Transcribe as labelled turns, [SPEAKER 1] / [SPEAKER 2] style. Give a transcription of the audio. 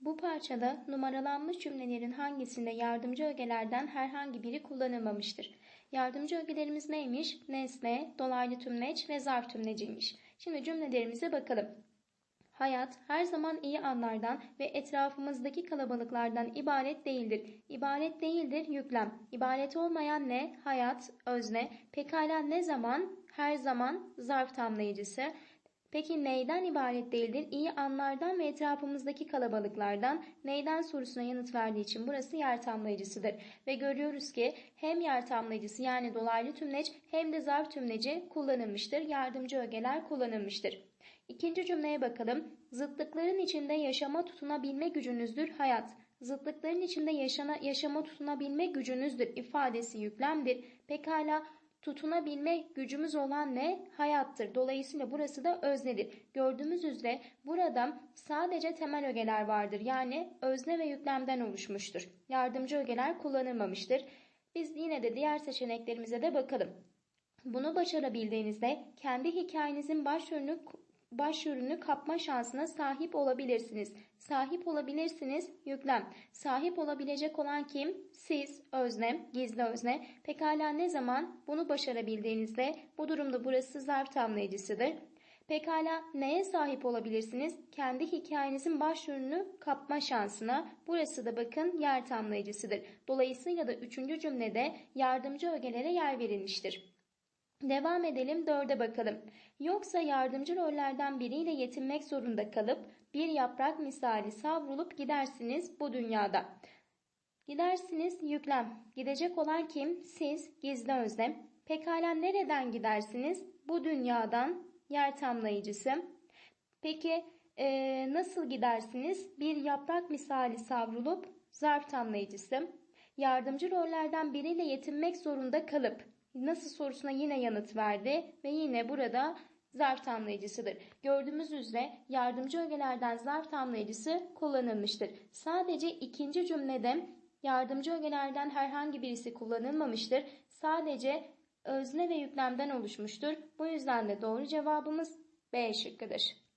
[SPEAKER 1] Bu parçada numaralanmış cümlelerin hangisinde yardımcı ögelerden herhangi biri kullanılmamıştır? Yardımcı ögelerimiz neymiş? Nesne, dolaylı tümleç ve zarf tümleciymiş. Şimdi cümlelerimize bakalım. Hayat her zaman iyi anlardan ve etrafımızdaki kalabalıklardan ibaret değildir. İbaret değildir yüklem. İbaret olmayan ne? Hayat, özne. Pekala ne zaman? Her zaman zarf tamlayıcısı. Peki neyden ibaret değildir? İyi anlardan ve etrafımızdaki kalabalıklardan. Neyden sorusuna yanıt verdiği için burası yer tamlayıcısıdır. Ve görüyoruz ki hem yer tamlayıcısı yani dolaylı tümleç hem de zarf tümleci kullanılmıştır. Yardımcı ögeler kullanılmıştır. İkinci cümleye bakalım. Zıtlıkların içinde yaşama tutunabilme gücünüzdür hayat. Zıtlıkların içinde yaşana, yaşama tutunabilme gücünüzdür ifadesi yüklemdir. Pekala tutunabilme gücümüz olan ne? Hayattır. Dolayısıyla burası da öznedir. Gördüğümüz üzere burada sadece temel ögeler vardır. Yani özne ve yüklemden oluşmuştur. Yardımcı ögeler kullanılmamıştır. Biz yine de diğer seçeneklerimize de bakalım. Bunu başarabildiğinizde kendi hikayenizin başrolünü başrolünü kapma şansına sahip olabilirsiniz. Sahip olabilirsiniz yüklem. Sahip olabilecek olan kim? Siz, özne, gizli özne. Pekala ne zaman? Bunu başarabildiğinizde bu durumda burası zarf tamlayıcısıdır. Pekala neye sahip olabilirsiniz? Kendi hikayenizin başrolünü kapma şansına. Burası da bakın yer tamlayıcısıdır. Dolayısıyla da üçüncü cümlede yardımcı ögelere yer verilmiştir. Devam edelim dörde bakalım. Yoksa yardımcı rollerden biriyle yetinmek zorunda kalıp bir yaprak misali savrulup gidersiniz bu dünyada. Gidersiniz yüklem. Gidecek olan kim? Siz gizli özlem. Pekala nereden gidersiniz? Bu dünyadan yer tamlayıcısı. Peki e, nasıl gidersiniz? Bir yaprak misali savrulup zarf tamlayıcısı. Yardımcı rollerden biriyle yetinmek zorunda kalıp nasıl sorusuna yine yanıt verdi ve yine burada zarf tamlayıcısıdır. Gördüğümüz üzere yardımcı ögelerden zarf tamlayıcısı kullanılmıştır. Sadece ikinci cümlede yardımcı ögelerden herhangi birisi kullanılmamıştır. Sadece özne ve yüklemden oluşmuştur. Bu yüzden de doğru cevabımız B şıkkıdır.